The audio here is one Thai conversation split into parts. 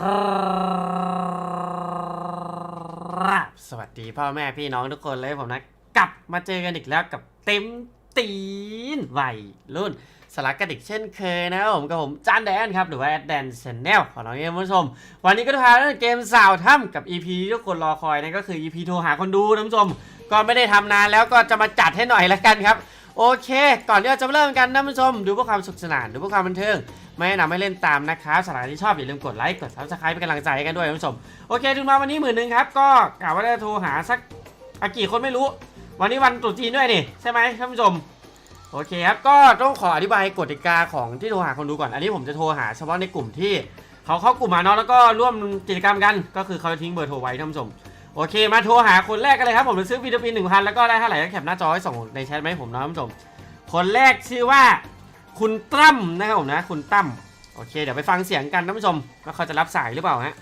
ครับสวัสดีพ่อแม่พี่น้องทุกคนเลยผมนะกลับมาเจอกันอีกแล้วกับเต็มตีนวัยรุ่นสลักกันอีกเช่นเคยนะครับผมกับผมจานแดนครับหรือว่าแอดแดนชแนลของเราเองคุณผู้ชม วันนี้ก็จะพาเล่นเกมสาวถ้ำกับ EP ที่ทุกคนรอคอยนั่นก็คือ EP โทรหาคนดูนะคุณผู้ชม ก็ไม่ได้ทำนานแล้วก็จะมาจัดให้หน่อยละกันครับโอเค ก่อนที่เราจะเริ่มกันนะคุณผู้ชม ดูเพื่อความสุขสนานดูเพื่อความบันเทิง ไม่แนะนำให้เล่นตามนะครับสถานที่ชอบอย่าลืมกดไลค์กดซับสไครป์เป็นกำลังใจให้กันด้วยคุณผู้ชมโอเคถึงมาวันนี้หมื่นหนึ่งครับก็กะว่าจะโทรหาสักอากี่คนไม่รู้ วันนี้วันตรุษจีนด้วยนี่ใช่ไหมท่านผู้ชมโอเคครับก็ต้องขออธิบายกฎกติกาของที่โทรหาคนดูก่อนอันนี้ผมจะโทรหาเฉพาะในกลุ่มที่เขาเข้ากลุ่มมาเนาะแล้วก็ร่วมกิจกรรมกัน ก็คือเขาจะทิ้งเบอร์โทรไว้ท่านผู้ชมโอเค มาโทรหาคนแรกกันเลยครับผมจะซื้อวิตามินหนึ่งพันแล้วก็ได้เท่าไหร่ก็แคปหน้าจอให้ส่งในแชทไหมผมนะท่านผู้ชม คนแรกชื่อว่า คุณตั้มนะครับผมนะคุณตั้มโอเค เดี๋ยวไปฟังเสียงกันท่านผู้ชมว่าเขาจะรับสายหรือเปล่าฮะ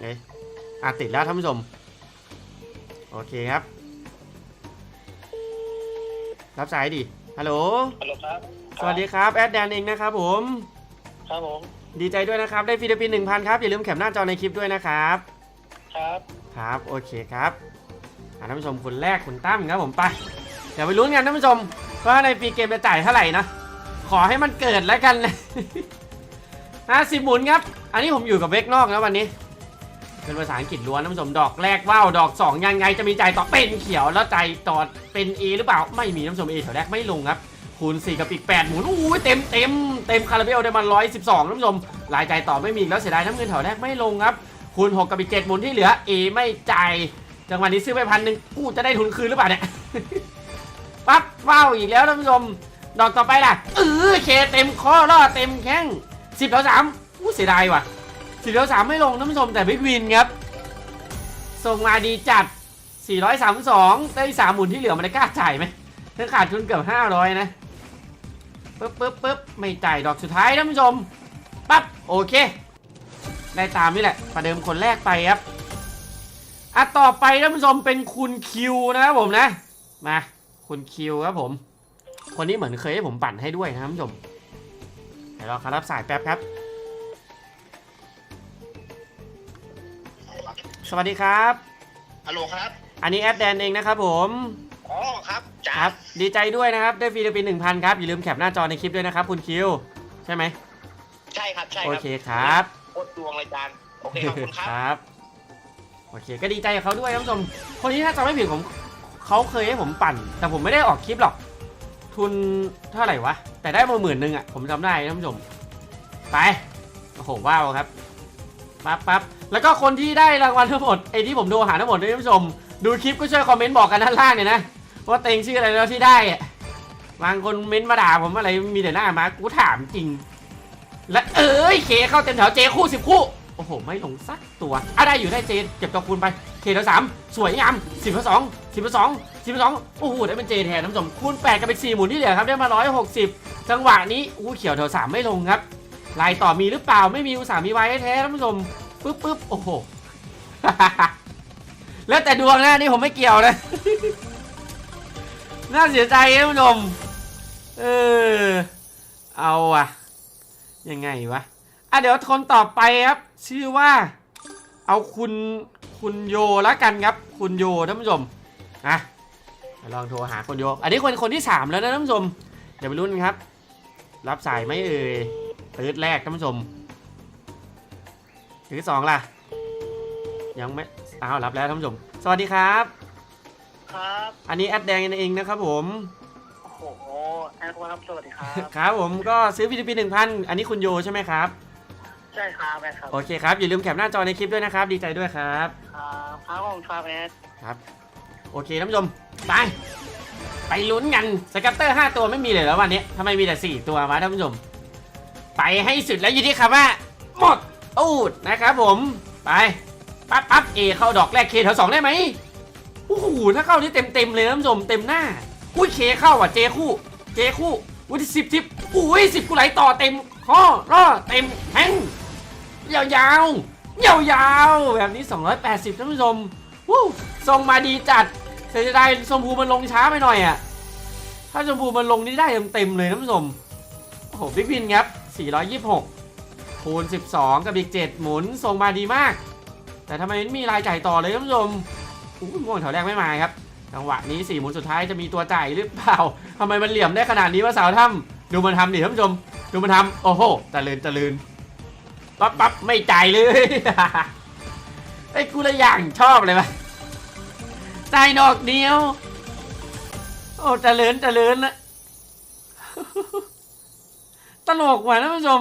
เอ๊ะอะติดแล้วท่านผู้ชม โอเคครับ รับสายดิฮัลโหลฮัลโหลครับสวัสดีครับแอดแดนเองนะครับผม ครับผม ดีใจด้วยนะครับ ได้ฟิลิปปินส์หนึ่งพันครับ อย่าลืมแคปหน้าจอในคลิปด้วยนะครับ ครับ ครับ โอเคครับอะท่านผู้ชมคนแรกคุณตั้มครับผมไป เดี๋ยวไปลุ้นกันท่านผู้ชมว่าในปีเกมจะจ่ายเท่าไหร่นะขอให้มันเกิดแล้วกันเลยห้าสิบหมุนครับ อันนี้ผมอยู่กับเวกนอกนะวันนี้ เป็นภาษาอังกฤษล้วนท่านผู้ชมดอกแรกว่าวดอกสองยังไงจะมีใจต่อเป็นเขียวแล้วใจต่อเป็น A หรือเปล่าไม่มีท่านผู้ชม A แถวแรกไม่ลงครับคูณ4กับอีก8หมุนอู้ยเต็มเต็มเต็มคาราเบลได้มา112ท่านผู้ชมรายใจต่อไม่มีแล้วเสียดายน้ำเงินแถวแรกไม่ลงครับคูณ6กับอีก7หมุนที่เหลือ A ไม่จ่ายจังหวะนี้ซื้อไปพันหนึ่งกูจะได้ทุนคืนหรือเปล่าเนี่ย ปั๊บว้าวอีกแล้วท่านผู้ชม ดอกต่อไปล่ะเออเคเต็มข้อล่อเต็มแข้ง10แถว3อู้เสียดายว่ะ10แถว3ไม่ลงท่านผู้ชมแต่บิ๊กวินครับ ส่งมาดีจัด 432 ได้3หมุนที่เหลือมันจะกล้าจ่ายไหมถ้าขาดทุนเกือบ 500 นะปึ๊บปึ๊บปึ๊บไม่จ่ายดอกสุดท้ายท่านผู้ชมปั๊บโอเค ได้ตามนี่แหละ ประเดิมคนแรกไปครับอะต่อไปท่านผู้ชมเป็นคุณคิวนะครับผมนะ มา คุณคิวครับผม คนนี้เหมือนเคยให้ผมปั่นให้ด้วยนะท่านผู้ชมเดี๋ยวเราขอรับสายแป๊บครับ สวัสดีครับ ฮัลโหลครับ อันนี้แอดแดนเองนะครับผม อ๋อครับจ้าครับ ดีใจด้วยนะครับได้ฟิลิปปินส์หนึ่งพันครับ อย่าลืมแคปหน้าจอในคลิปด้วยนะครับ คุณคิว ใช่ไหม ใช่ครับ ใช่โอครับเคครับโคตรดวงเลยจานโอเคขอบคุณครับครับ โอเค ก็ดีใจกับเขาด้วยท่านผู้ชม คนนี้ถ้าจำไม่ผิดผม เขาเคยให้ผมปั่น แต่ผมไม่ได้ออกคลิปหรอก ทุนเท่าไหร่วะ แต่ได้มาหมื่นหนึ่งอะ ผมจำได้ท่านผู้ชม ไป โอ้โห ว้าวครับ ปั๊บปั๊บแล้วก็คนที่ได้รางวัลทั้งหมดไอ้ที่ผมดูหาทั้งหมดท่านผู้ชม ดูคลิปก็ช่วยคอมเมนต์บอกกันด้านล่างเนี่ยนะ ว่าเต็งชื่ออะไรแล้วที่ได้อะบางคนเม้นต์มาด่าผมอะไรมีแต่หน้ามากูถามจริง และเอ้ยเคเข้าเต็มแถวเจคู่สิบคู่โอ้โห ไม่ลงสักตัวอะได้อยู่ได้เจเก็บตัวคูณไป เคแถวสามสวยงามสิบสอง สิบสองสิบสองโอ้โหได้เป็นเจแทนท่านผู้ชมคูณแปดกับเป็นสี่หมุนที่เหลือครับได้มาร้อยหกสิบจังหวะนี้อู้เขียวแถวสามไม่ลงครับลายต่อมีหรือเปล่าไม่มีอุตส่าห์มีไว้แท้ท่านผู้ชมปึ๊บปึ๊บโอ้โหแล้วแต่ดวงนะนี่ผมไม่เกี่ยวนะน่าเสียใจท่านผู้ชมเออเอาอะยังไงวะอะเดี๋ยวคนต่อไปครับ ชื่อว่า เอาคุณคุณโยแล้วกันครับ คุณโยท่านผู้ชม อะเดี๋ยวลองโทรหาคุณโยอันนี้คนคนที่สามแล้วนะท่านผู้ชม เดี๋ยวไปลุ้นครับ รับสายไหมเอ่ยตืดแรกท่านผู้ชมตืดสองล่ะ ยังไม่อ้าวรับแล้วท่านผู้ชม สวัสดีครับ ครับ อันนี้แอดแดงเองนะครับผมโอ้โหแอนครับสวัสดีครับ ครับผมก็ซื้อฟิลิปปินส์หนึ่งพันอันนี้คุณโยใช่ไหมครับใช่ครับแอนครับ โอเคครับ อย่าลืมแคปหน้าจอในคลิปด้วยนะครับ ดีใจด้วยครับ ครับครับผมครับแอนครับ โอเคท่านผู้ชม ไป ไปลุ้นกันสกัตเตอร์ 5 ตัวไม่มีเลยแล้ววันนี้ทำไมมีแต่ 4 ตัวมาท่านผู้ชม ไปให้สุดแล้วอยู่ที่คำว่า หมดอูดนะครับผม ไป ปั๊บปั๊บเอเข้าดอกแรกเคแถวสองได้ไหมโอ้โหถ้าเข้านี่เต็มเต็มเลยท่านผู้ชมเต็มหน้าอุ้ยเคเข้าอะเจคู่ เจคู่อุ้ยสิบทิปอุ้ยสิบกูไหลต่อเต็มข้อล่อเต็มแทงยาวยาวยาวยาวๆแบบนี้ 280ท่านผู้ชมวู้ทรงมาดีจัด เสียดายชมพูมันลงช้าไปหน่อยอะ ถ้าชมพูมันลงนี่ได้เต็มๆเลยท่านผู้ชม โอ้โหบิ๊กวินครับ 426 คูณ 12 กับอีก 7 หมุนส่งมาดีมาก แต่ทำไมไม่มีรายจ่ายต่อเลยท่านผู้ชมอู้ม่วงแถวแรกไม่มาครับ จังหวะนี้ 4 หมุนสุดท้ายจะมีตัวจ่ายหรือเปล่าทำไมมันเหลี่ยมได้ขนาดนี้วะสาวถ้ำดูมันทำดิท่านผู้ชม ดูมันทำโอ้โหตะลืนตะลืนปั๊บปั๊บไม่จ่ายเลยไอ้กูละอย่างชอบเลยวะ จ่ายดอกเดียว โอ้ตะลืนตะลืนนะตลกว่ะท่านผู้ชม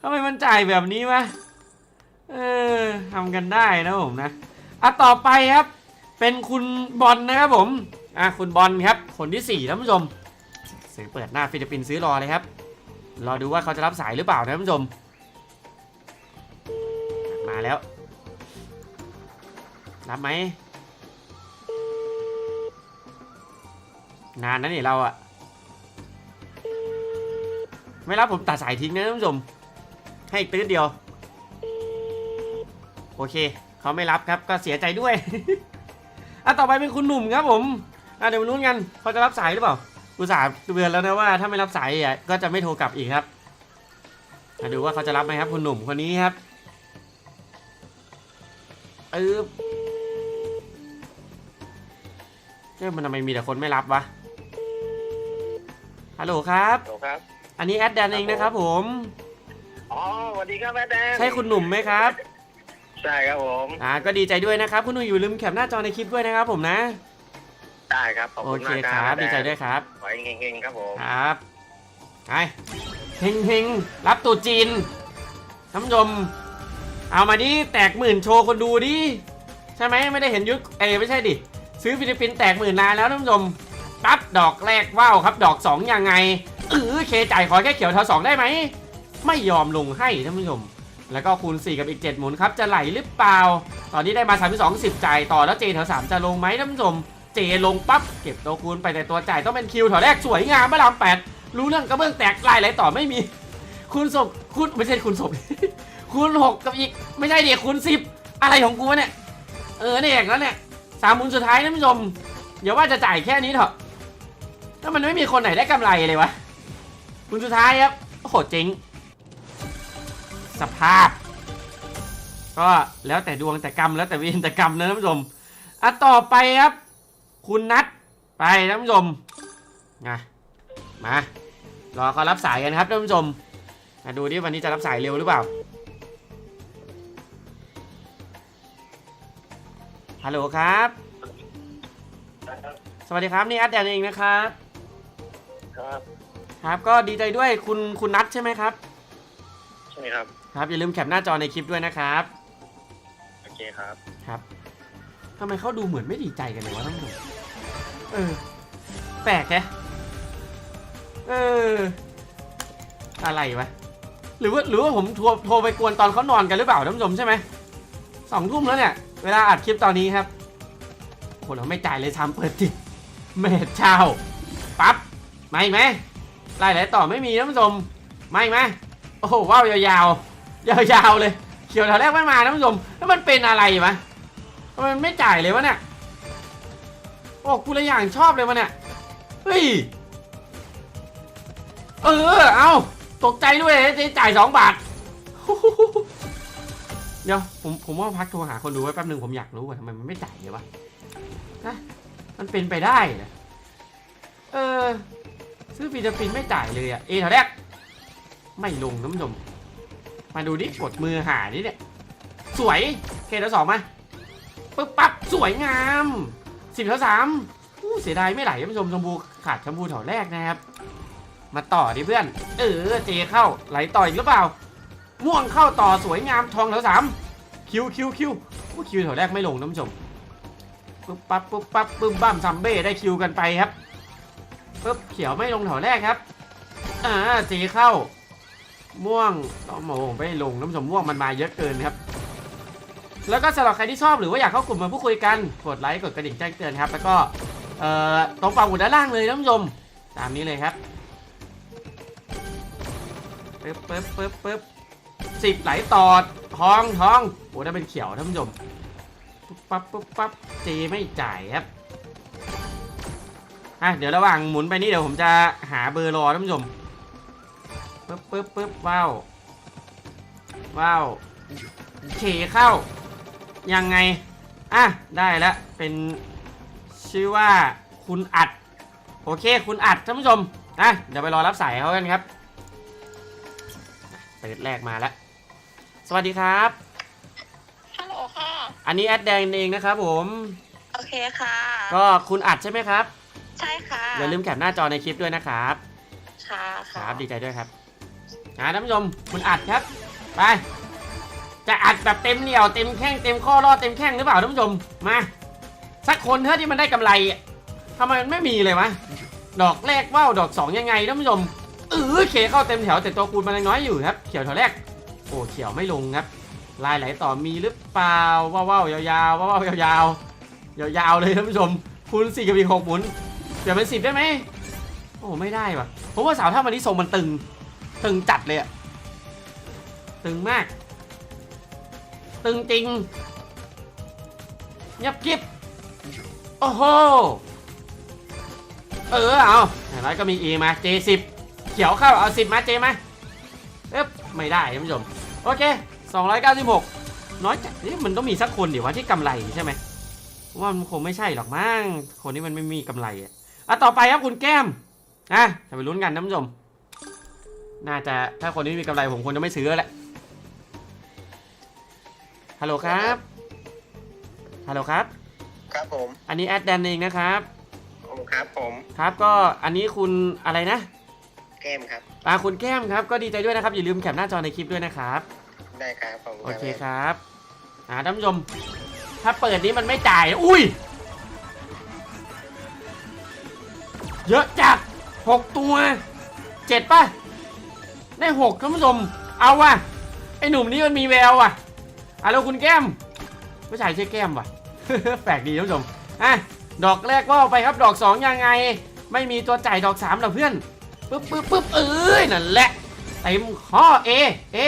ทำไมมันจ่ายแบบนี้วะเออทำกันได้นะผมนะอะต่อไปครับ เป็นคุณบอลนะครับผมอะคุณบอลครับ คนที่สี่ท่านผู้ชมซื้อเปิดหน้าฟิลิปปินส์ซื้อรอเลยครับ รอดูว่าเขาจะรับสายหรือเปล่านะท่านผู้ชม มาแล้ว รับไหม นานนะนี่เราอะไม่รับผมตัดสายทิ้งนะท่านผู้ชม ให้อีกตื้อเดียว โอเค เขาไม่รับครับก็เสียใจด้วย อะต่อไปเป็นคุณหนุ่มครับผมอะเดี๋ยวมาลุ้นกันเขาจะรับสายหรือเปล่าอุตส่าห์เตือนแล้วนะว่าถ้าไม่รับสายอะก็จะไม่โทรกลับอีกครับมาดูว่าเขาจะรับไหมครับคุณหนุ่มคนนี้ครับเออเอ๊ะมันทำไมมีแต่คนไม่รับวะ ฮัลโหลครับโหลครับ อันนี้แอดแดนเองนะครับผม อ๋อสวัสดีครับแม่แดงใช่คุณหนุ่มไหมครับ ใช่ครับผม อ่า ก็ดีใจด้วยนะครับ คุณหนุ่มอยู่ลืมแคปหน้าจอในคลิปด้วยนะครับผมนะ ได้ครับขอบโอคุณเคมากคครัรับบดีใจด้วยครับ ขอให้เฮงๆครับผม ครับไปเฮงเฮงรับตูจีนท่านผู้ชม เอามาดิแตกหมื่นโชว์คนดูดิ ใช่ไหมไม่ได้เห็นยุคเอยไม่ใช่ดิ ซื้อฟิลิปปินส์แตกหมื่นนานแล้วท่านผู้ชม ปั๊บดอกแรกว้าวครับ ดอกสองยังไงเออเคจ่ายขอแค่เขียวเท่าสองได้ไหมไม่ยอมลงให้ท่านผู้ชมแล้วก็คูณ 4 กับอีก 7 หมุนครับ จะไหลหรือเปล่า ตอนนี้ได้มา 32 10 จ่ายต่อแล้วเจแถว3จะลงไหมท่านผู้ชม เจลงปั๊บ เก็บตัวคูณไปแต่ตัวจ่ายต้องเป็นคิวแถวแรกสวยงามพระรามแปดรู้เรื่องกระเบื้องแตกลายไหลต่อไม่มี คูณศพคูณไม่ใช่คูณศพคูณ 6 กับอีก ไม่ใช่เดียคูณ 10 อะไรของกูเนี่ย เออเนี่ยอย่างนั้นเนี่ยสามหมุนสุดท้ายท่านผู้ชมอย่าว่าจะจ่ายแค่นี้เถอะ ถ้ามันไม่มีคนไหนได้กำไรเลยวะหมุนสุดท้ายครับ โอ้โหเจ๋งสภาพ ก็แล้วแต่ดวงแต่กรรมแล้วแต่เวรแต่กรรมนะท่านผู้ชมอะต่อไปครับ คุณนัทไปท่านผู้ชมนะมารอเขารับสายกันครับท่านผู้ชมมาดูดิวันนี้จะรับสายเร็วหรือเปล่าฮัลโหลครับ สวัสดีครับนี่อัดแดนเองนะครับ ครับ ครับก็ดีใจด้วยคุณคุณนัทใช่ไหมครับ ใช่ครับ ครับอย่าลืมแคปหน้าจอในคลิปด้วยนะครับ โอเคครับ ครับทำไมเขาดูเหมือนไม่ดีใจกันเลยวะท่านผู้ชมเออ แปลกแฮะเออ อะไรวะ หรือว่าหรือว่าผมโทรโทรไปกวนตอนเขานอนกันหรือเปล่าท่านผู้ชมใช่ไหม สองทุ่มแล้วเนี่ย เวลาอัดคลิปตอนนี้ครับโอ้โหเราไม่จ่ายเลยทำเปิดติดเมดเช้าปั๊ ไม่ไหมไล่ไหลต่อไม่มีท่านผู้ชมไม่ไหมโอ้โหว้าวยาวๆยาวๆเลยเขียวแถวแรกไม่มาท่านผู้ชมแล้วมันเป็นอะไรวะมมันไม่จ่ายเลยวะเนี่ยโอ้กูเลยอย่างชอบเลยวะเนี่ยเฮ้ยเออเอาตกใจด้วยจะจ่ายสองบาทเดี๋ยวผมผมว่าพักโทรหาคนดูไว้แป๊บหนึ่งผมอยากรู้ว่าทำไมมันไม่จ่ายเลยวะนะมันเป็นไปได้เออ ซื้อฟิลิปปินไม่จ่ายเลยอะเอแถวแรก ไม่ลงน้ำชมมาดูดิกดมือหาดิเนี่ย สวยเคแล้วสองมาปึ๊บปั๊บสวยงามสิบแล้วสามอู้เสียดายไม่ไหลท่านผู้ชมชมพูขาดชมพูแถวแรกนะครับ มาต่อดิเพื่อน เออเจเข้าไหลต่ออีกหรือเปล่า ม่วงเข้าต่อสวยงามทองแถวสามคิวคิวคิวคิวแถวแรกไม่ลงท่านผู้ชมปึ๊บปั๊บปึ๊บปั๊บปึ๊บบ้ามซัมเบ้ได้คิวกันไปครับ ปึ๊บเขียวไม่ลงแถวแรกครับ อ่าเจเข้า ม่วงต้องโมไม่ลงน้ำชมม่วงมันมาเยอะเกินครับ แล้วก็สำหรับใครที่ชอบหรือว่าอยากเข้ากลุ่มมาพูดคุยกัน กดไลค์กดกระดิ่งแจ้งเตือนครับ แล้วก็เอ่อตรงฝั่งบนด้านล่างเลยน้ำชมตามนี้เลยครับปึ๊บปึ๊บปึ๊บปึ๊บสิบไหลต่อทองทองโอ้ได้เป็นเขียวท่านผู้ชมปุ๊บปั๊บปุ๊บปั๊บเจไม่จ่ายครับ อะเดี๋ยวระหว่างหมุนไปนี่เดี๋ยวผมจะหาเบอร์รอท่านผู้ชมปึ๊บปึ๊บปึ๊บว้าวว้าวเขเข้า ยังไง อะ ได้แล้วเป็นชื่อว่าคุณอัด โอเค คุณอัดท่านผู้ชม อะ เดี๋ยวไปรอรับสายเขากันครับเปิดแรกมาแล้ว สวัสดีครับ ฮัลโหลค่ะ อันนี้แอดแดงเองนะครับผม โอเคค่ะ ก็คุณอัดใช่ไหมครับ ใช่ค่ะอย่าลืมแคปหน้าจอในคลิปด้วยนะครับ ค่ะคค่ะรับดีใจด้วยครับอ่าท่านผู้ชมคุณอัดครับ ไป จะอัดแบบเต็มเหนียวเต็มแข้งเต็มข้อรอดเต็มแข้งหรือเปล่าท่านผู้ชมมาสักคนเถอะที่มันได้กำไรอะทำไมมันไม่มีเลยวะดอกแรกว่าวดอกสองยังไงท่านผู้ชมเออเคเข้าเต็มแถวแต่ตัวคูณมันยังน้อยอยู่ครับ เขียวแถวแรก โอ้เขียวไม่ลงครับ ลายไหลต่อมีหรือเปล่าว้าวๆยาวๆว้าวๆยาวๆยาวๆเลยท่านผู้ชมคูณสี่กับอีกหกหมุนเป ลี่ยนเป็นสิบได้ไหมโอ้ไม่ได้ว่ะผมว่าสาวถ้าวันนี้ทรงมันตึง ตึงจัดเลยอะตึงมาก ตึงจริงเงียบกริบโอ้โห เออเอาอย่างน้อยก็มี E มา J10 เขียวเข้าเอา 10 มา J มาเอ๊บไม่ได้ท่านผู้ชม โอเค 296 น้อยจัดนี่มันต้องมีสักคนเดี๋ยวว่าที่กำไรใช่ไหมว่ามันคงไม่ใช่หรอกมั้งคนนี้มันไม่มีกำไรอะ อะต่อไปครับคุณแก้มอะจะไปลุ้นกันท่านผู้ชมน่าจะถ้าคนนี้มีกำไรผมควรจะไม่ซื้อแล้วแหละฮัลโหลครับฮัลโหลครับ ครับผมอันนี้แอดแดนเองนะครับโอ้ครับผม ครับก็อันนี้คุณอะไรนะแก้มครับ อ่าคุณแก้มครับก็ดีใจด้วยนะครับอย่าลืมแคปหน้าจอในคลิปด้วยนะครับ ได้ครับผมโอเคครับ อ่าท่านผู้ชม ถ้าเปิดนี้มันไม่จ่าย อุ้ย เยอะจัดหกตัวเจ็ดป่ะ ได้หกท่านผู้ชม เอาว่ะ ไอหนุ่มนี้มันมีแววว่ะอะแล้วคุณแก้มผู้ชายชื่อแก้มว่ะ แปลกดีท่านผู้ชมอะดอกแรกว่าไปครับดอกสองยังไง ไม่มีตัวจ่ายดอกสามหรอเพื่อนปึ๊บปึ๊บปึ๊บเอ้ยนั่นแหละเต็มข้อเอเอ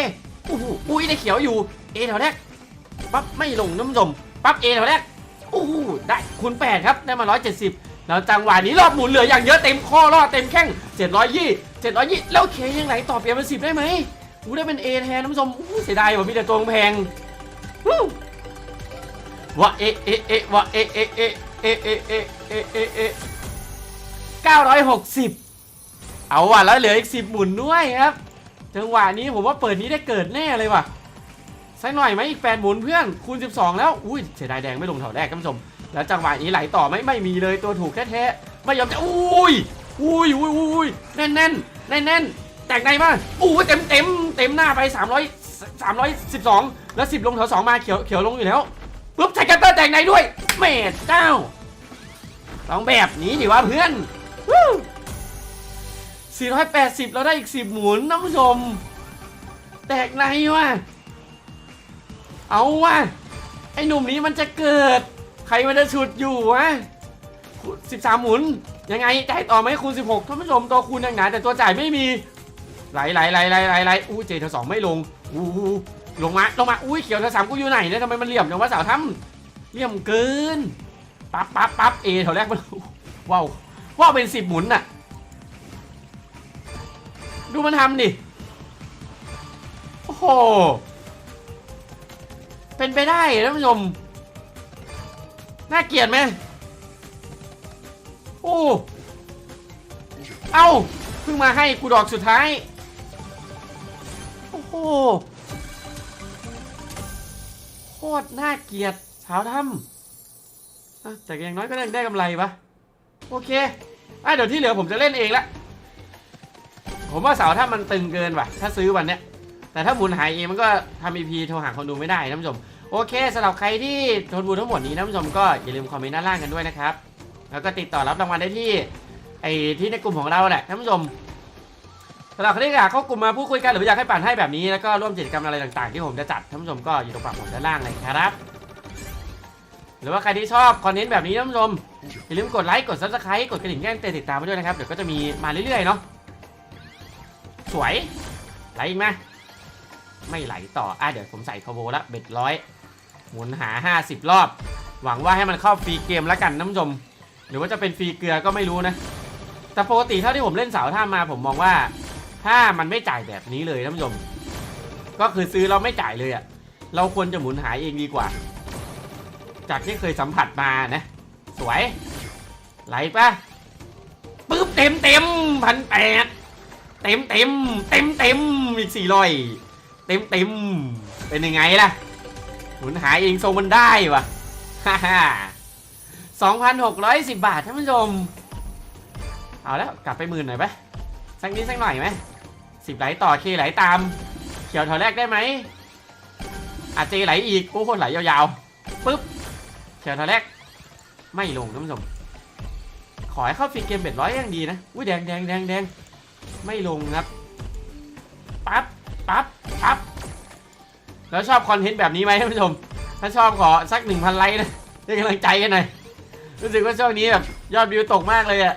อู้หูอุ้ยได้เขียวอยู่เอแถวแรกปั๊บไม่ลงน้ำชมปั๊บเอแถวแรกอู้หูได้คูณแปดครับได้มา170 แล้วจังหวะนี้รอบหมุนเหลืออย่างเยอะเต็มข้อรอดเต็มแข้ง720 720แล้วเคยังไหลต่อเปลี่ยนเป็นสิบได้ไหมอู้ได้เป็นเอแทนน้ำชมอู้เสียดายว่ะมีแต่ตัวแพงวู้วะเอเอเอวะเอเอเอเอเอเอเอเอเอ960เอาว่ะแล้วเหลืออีก10หมุนด้วยครับจังหวะนี้ผมว่าเปิดนี้ได้เกิดแน่เลยว่ะสักหน่อยไหมอีกแปดหมุนเพื่อนคูณ 12 แล้ว อุ้ยเสียดายแดงไม่ลงแถวแรกท่านผู้ชม แล้วจังหวะนี้ไหลต่อไหมไม่มีเลยตัวถูกแท้ๆไม่ยอมจะอุ้ยอุ้ยอุ้ยอุ้ยแน่นแน่นแน่นแน่นแต่งในมาอุ้เต็มเต็มเต็มหน้าไป 300 312 แล้ว 10 ลงแถว2มาเขียวเขียวลงอยู่แล้วปุ๊บใส่กันเตอร์แต่งในด้วยเมดเจ้าต้องแบบนี้ดิวะเพื่อน 480แล้วได้อีก 10 หมุนท่านผู้ชม แตกในว่ะ เอาว่ะ ไอ้หนุ่มนี้มันจะเกิด ใครมันจะฉุดอยู่วะสิบสามหมุน ยังไงจ่ายต่อไหมคูณสิบหกท่านผู้ชมตัวคูณยังหนาแต่ตัวจ่ายไม่มีไหลไหลไหลไหลไหลไหลอู้เจเธอสองไม่ลงอู้ลงมาลงมาอุ้ยเขียวเธอสามกูอยู่ไหนเนี่ยทำไมมันเหลี่ยมจังวะสาวทำเหลี่ยมเกินปั๊บปั๊บปั๊บเอแถวแรกมันว้าวว้าวเป็นสิบหมุนน่ะดูมันทำดิโอ้โหเป็นไปได้ท่านผู้ชม น่าเกลียดไหมโอ้เอ้าเพิ่งมาให้กูดอกสุดท้าย โอ้โหโคตรน่าเกลียดสาวทำอะแต่อย่างน้อยก็ได้ได้กำไรปะโอเคอะเดี๋ยวที่เหลือผมจะเล่นเองละผมว่าเสาถ้ามันตึงเกินว่ะ ถ้าซื้อวันเนี้ยแต่ถ้าหมุนหายเองมันก็ทำ EP โทรหาคนดูไม่ได้ท่านผู้ชม โอเคสำหรับใครที่ทนบูทั้งหมดนี้ท่านผู้ชมก็อย่าลืมคอมเมนต์ด้านล่างกันด้วยนะครับ แล้วก็ติดต่อรับรางวัลได้ที่ไอ้ที่ในกลุ่มของเราแหละท่านผู้ชมสำหรับใครที่อยากเข้ากลุ่มมาพูดคุยกันหรืออยากให้ปั่นให้แบบนี้แล้วก็ร่วมกิจกรรมอะไรต่างๆ ที่ผมจะจัดท่านผู้ชมก็อยู่ตรงปากผมด้านล่างเลยครับ หรือว่าใครที่ชอบคอนเทนต์แบบนี้ท่านผู้ชมอย่าลืมกดไลค์กดซับสไครต์กดกระดิ่งแจ้งเตือนติดตามไปด้วยนะครับเดี๋ยวก็จะมีมาเรื่อยๆเนาะสวยไหลอีกไหมไม่ไหลต่ออะเดี๋ยวผมใส่คอโบละเบ็ดร้อย หมุนหา 50 รอบ หวังว่าให้มันเข้าฟรีเกมแล้วกันน้ำชม หรือว่าจะเป็นฟรีเกลือก็ไม่รู้นะ แต่ปกติเท่าที่ผมเล่นเสาท่ามาผมมองว่า ถ้ามันไม่จ่ายแบบนี้เลยนผู้ชม ก็คือซื้อเราไม่จ่ายเลยอะ่ะ เราควรจะหมุนหายเองดีกว่า จากที่เคยสัมผัสมานะ สวย ไหลปะปึ๊บเต็มเต็มพันแปดเต็มเต็มเต็มเต็มอีกสี่ร้อยเต็มเต็มเป็นยังไงล่ะ หมุนหายเองทรงมันได้วะฮ่าฮ่าสองพันหกร้อยสิบบาทท่านผู้ชม เอาแล้วกลับไปหมื่นหน่อยไหมสักนิดสักหน่อยไหมสิบไหลต่อเคไหลตาม เขียวแถวแรกได้ไหมอาเจไหลอีกโอ้โหไหลยาวๆปึ๊บเขียวแถวแรก ไม่ลงท่านผู้ชม ขอให้เข้าฟรีเกมเบ็ดร้อยยังดีนะ อุ้ยแดงแดงแดงแดงไม่ลงครับ แล้วชอบคอนเทนต์แบบนี้ไหมท่านผู้ชม ถ้าชอบขอสักหนึ่งพันไลค์นะให้กำลังใจกันหน่อย รู้สึกว่าช่วงนี้แบบยอดวิวตกมากเลยอะ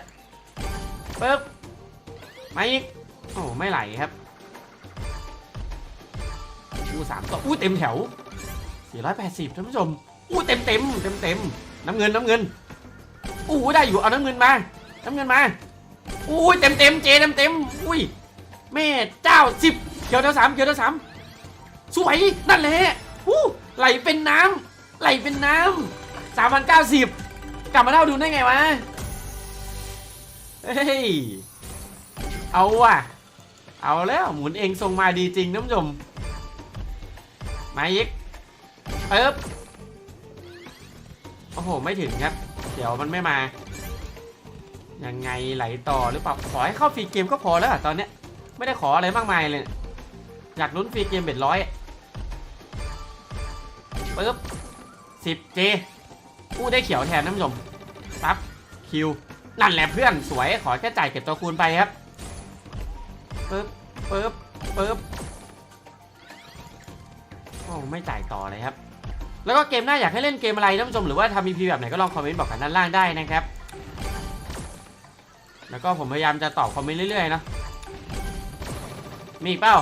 ปึ๊บมาอีก โอ้ไม่ไหลครับอู้สามต่ออู้เต็มแถว 480ท่านผู้ชม อู้เต็มเต็มเต็มเต็มน้ำเงินน้ำเงิน อู้ได้อยู่เอาน้ำเงินมา น้ำเงินมา อู้เต็มเต็มเจเต็มเต็มอุ้ยแม่เจ้าสิบเขียวเท่าสามเขียวเท่าสาม สวยนั่นแหละอู้ไหลเป็นน้ำไหลเป็นน้ำสามพันเก้าสิบกลับมาเท่าดูได้ไงวะเฮ้ยเอาว่ะ เอาแล้วหมุนเองทรงมาดีจริงนผู้ชมมาอีกเอ๊บโอ้โห ไม่ถึงครับ เดี๋ยวมันไม่มา ยังไงไหลต่อหรือเปล่า ขอให้เข้าฟรีเกมก็พอแล้วอะตอนเนี้ย ไม่ได้ขออะไรมากมายเลย อยากลุ้นฟรีเกมเบ็ดร้อย ปึ๊บสิบเจผู้ได้เขียวแทนท่านผู้ชมปั๊บคิวนั่นแหละเพื่อนสวยขอแค่จ่ายเก็บตัวคูณไปครับปึ๊บปึ๊บปึ๊บโอ้ไม่จ่ายต่อเลยครับ แล้วก็เกมหน้าอยากให้เล่นเกมอะไรท่านผู้ชมหรือว่าทำ EP แบบไหนก็ลองคอมเมนต์บอกกันด้านล่างได้นะครับแล้วก็ผมพยายามจะตอบคอมเมนต์เรื่อยๆนะมีเปล่า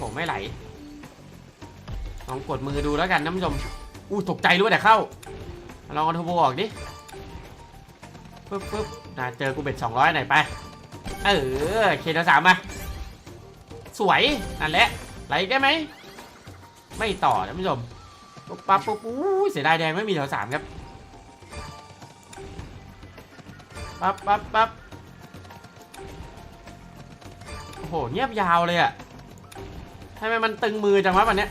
ผมไม่ไหล ลองกดมือดูแล้วกันท่านผู้ชมอู้ตกใจรู้แต่เข้า ลองเอาทอร์โบออกดิปึ๊บปึ๊บนะเจอกูเบ็ดสองร้อยหน่อยไป เออเคทสามมา สวย นั่นแหละไหลได้ไหม ไม่ต่อท่านผู้ชมปุ๊บปั๊บปุ๊บอู้เสียดายแดงไม่มีแถวสามครับ ปั๊บปั๊บปั๊บโอ้โห เงียบยาวเลยอะทำไมมันตึงมือจังวะวันเนี้ย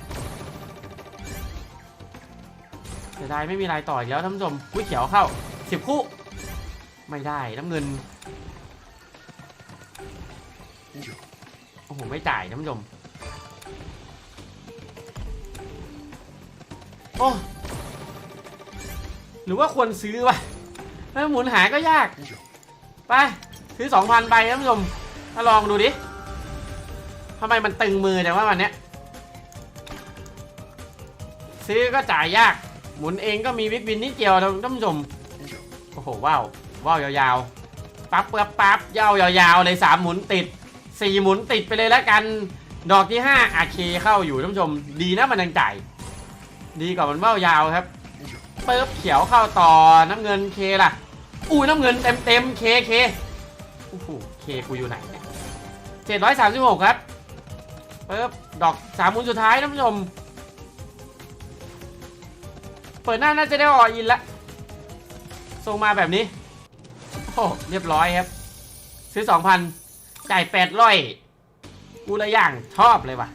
สียดายไม่มีลายต่ออีกแล้วท่านผู้ชมกุ้ยเขียวเข้าสิบคู่ ไม่ได้น้ำเงินโอ้โหไม่จ่ายท่านผู้ชมโอ้หรือว่าควรซื้อวะถ้าหมุนหาก็ยาก ไปซื้อสองพันไปท่านผู้ชมถ้าลองดูดิทำไมมันตึงมือแต่ว่าวันเนี้ยซื้อก็จ่ายยาก หมุนเองก็มีวิกวินนิดเดียวท่านผู้ชมโอ้โหว้าวว้าวยาวๆปั๊บปั๊บปั๊บยาวยาวๆเลยสามหมุนติดสี่หมุนติดไปเลยแล้วกันดอกที่ห้าอาเคเข้าอยู่ท่านผู้ชม ดีนะมันยังจ่ายดีกว่ามันเบ้ายาวครับปึ๊บเขียวเข้าต่อน้ำเงินเคล่ะอู้น้ำเงินเต็มเต็มเคเคโอ้โหเคกูอยู่ไหนเนี่ยเจ็ดร้อยสามสิบหกครับปึ๊บดอกสามหมุนสุดท้ายท่านผู้ชม เปิดหน้าน่าจะได้ออกอินละส่งมาแบบนี้โอ้เรียบร้อยครับ ซื้อสองพันจ่ายแปดร้อยกูละอย่างชอบเลยว่ะ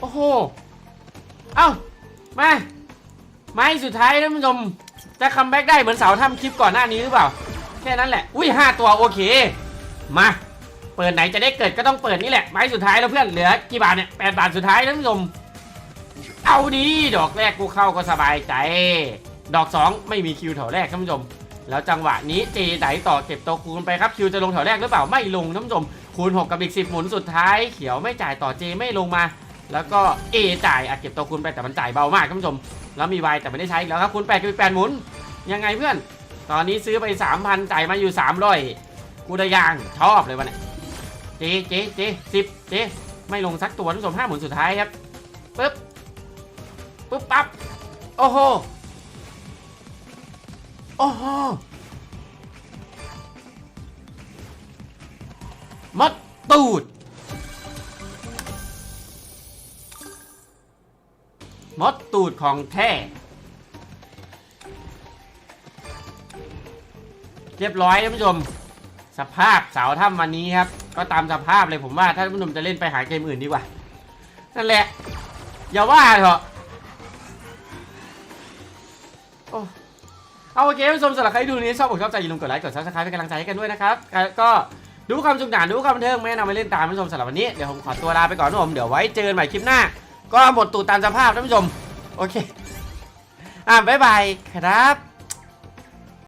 โอ้โห เอ้า มา ไม้สุดท้ายท่านผู้ชม จะคัมแบ็กได้เหมือนเสาทำคลิปก่อนหน้านี้หรือเปล่า แค่นั้นแหละ อุ้ยห้าตัวโอเค มา เปิดไหนจะได้เกิดก็ต้องเปิดนี่แหละไม้สุดท้ายแล้วเพื่อนเหลือกี่บาทเนี่ยแปดบาทสุดท้ายท่านผู้ชมเอาดีดอกแรกกูเข้าก็สบายใจ ดอกสองไม่มีคิวแถวแรกท่านผู้ชม แล้วจังหวะนี้เจไดต่อเก็บตัวคูณไปครับคิวจะลงแถวแรกหรือเปล่าไม่ลงท่านผู้ชมคูณ 6 กับอีก 10 หมุนสุดท้ายเขียวไม่จ่ายต่อเจไม่ลงมา แล้วก็เอจ่ายอะเก็บตัวคูณไปแต่มันจ่ายเบามากท่านผู้ชม แล้วมี Y แต่ไม่ได้ใช้แล้วครับคูณ8กับอีก8หมุน ยังไงเพื่อน ตอนนี้ซื้อไป 3,000จ่ายมาอยู่300กูได้ยางชอบเลยวันนี้ จเจเจสิบเจไม่ลงสักตัวท่านผู้ชมห้าหมุนสุดท้ายครับปึ๊บปึ๊บปั๊บโอ้โหโอ้โหมดตูดมดตูดของแท้เรียบร้อยท่านผู้ชม สภาพเสาถ้ำวันนี้ครับ ก็ตามสภาพเลยผมว่าถ้าท่านผู้ชมจะเล่นไปหาเกมอื่นดีกว่า นั่นแหละ อย่าว่าเถอะโอ้เอาโอเคผู้ชมสำหรับใครดูนี้ชอบอกชอบใจอย่าลืมกดไลค์กดซับสไครป์เป็นกำลังใจให้กันด้วยนะครับ ก็ดูความสนุกหนานดูความบันเทิงไม่นำไปเล่นตามผู้ชมสำหรับวันนี้เดี๋ยวผมขอตัวลาไปก่อนนะผมเดี๋ยวไว้เจอกันใหม่คลิปหน้า ก็หมดตูดตามสภาพท่านผู้ชม โอเค อะบ๊ายบายครับ